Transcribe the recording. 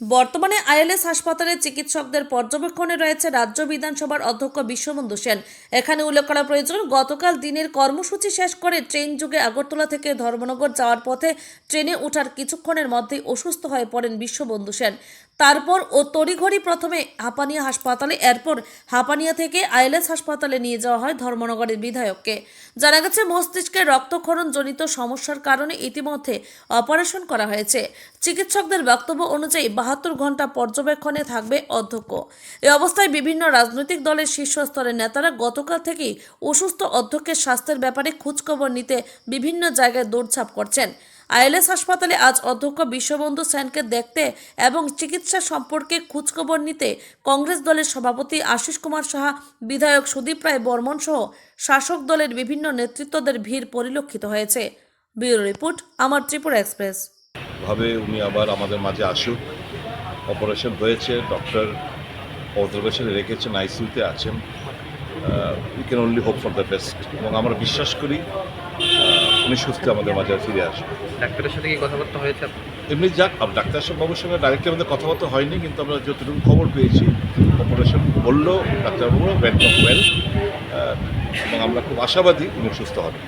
বর্তমানে আইএলএস হাসপাতালে চিকিৎসকদের পর্যবেক্ষণে রয়েছে রাজ্য বিধানসভার অধ্যক্ষ বিশ্ববন্ধু সেন। এখানে উল্লেখ করা প্রয়োজন, গতকাল দিনের কর্মসূচি শেষ করে ট্রেন যুগে আগরতলা থেকে ধর্মনগর যাওয়ার পথে ট্রেনে ওঠার কিছুক্ষণের মধ্যেই অসুস্থ হয়ে পড়েন বিশ্ববন্ধু সেন। তারপর ও তড়িঘড়ি প্রথমে হাঁপানিয়া হাসপাতালে, এরপর হাঁপানিয়া থেকে আইএলএস হাসপাতালে নিয়ে যাওয়া হয় ধর্মনগরের বিধায়ককে। জানা গেছে, মস্তিষ্কে রক্তক্ষরণ জনিত সমস্যার কারণে ইতিমধ্যে অপারেশন করা হয়েছে। চিকিৎসকদের বক্তব্য অনুযায়ী বাহাত্তর ঘণ্টা পর্যবেক্ষণে থাকবে অধ্যক্ষ। এ অবস্থায় বিভিন্ন রাজনৈতিক দলের শীর্ষস্তরের নেতারা গতকাল থেকেই অসুস্থ অধ্যক্ষের স্বাস্থ্যের ব্যাপারে খোঁজখবর নিতে বিভিন্ন জায়গায় দৌড়ছাপ করছেন। আইএলএস হাসপাতালে আজ অধ্যক্ষ বিশ্ববন্ধু সেনকে দেখতে এবং চিকিৎসা সম্পর্কে খোঁজখবর নিতে কংগ্রেস দলের সভাপতি আশিস কুমার সাহা, বিধায়ক সুদীপ রায় বর্মন সহ শাসক দলের বিভিন্ন নেতৃত্বদের ভিড় পরিলক্ষিত হয়েছে। ব্যুরো রিপোর্ট, আমার ত্রিপুরা এক্সপ্রেস। ভাবে উনি আবার আমাদের মাঝে আসুক। অপারেশন হয়েছে, ডক্টর অবজারভেশনে রেখেছেন, আইসিইউতে আছেন। We can only hope for the best এবং আমরা বিশ্বাস করি উনি সুস্থ আমাদের মাঝে ফিরে আসবে ডাক্তারের সাথে কি কথাবার্তা হয়েছে? এমনি যাক ডাক্তার বাবুর সঙ্গে ডাইরেক্টলি আমাদের কথাবার্তা হয়নি কিন্তু আমরা যতটুকু খবর পেয়েছি অপারেশন বলল ডাক্তারবাবু ওয়েল ওয়েল এবং আমরা খুব আশাবাদী উনি সুস্থ হবেন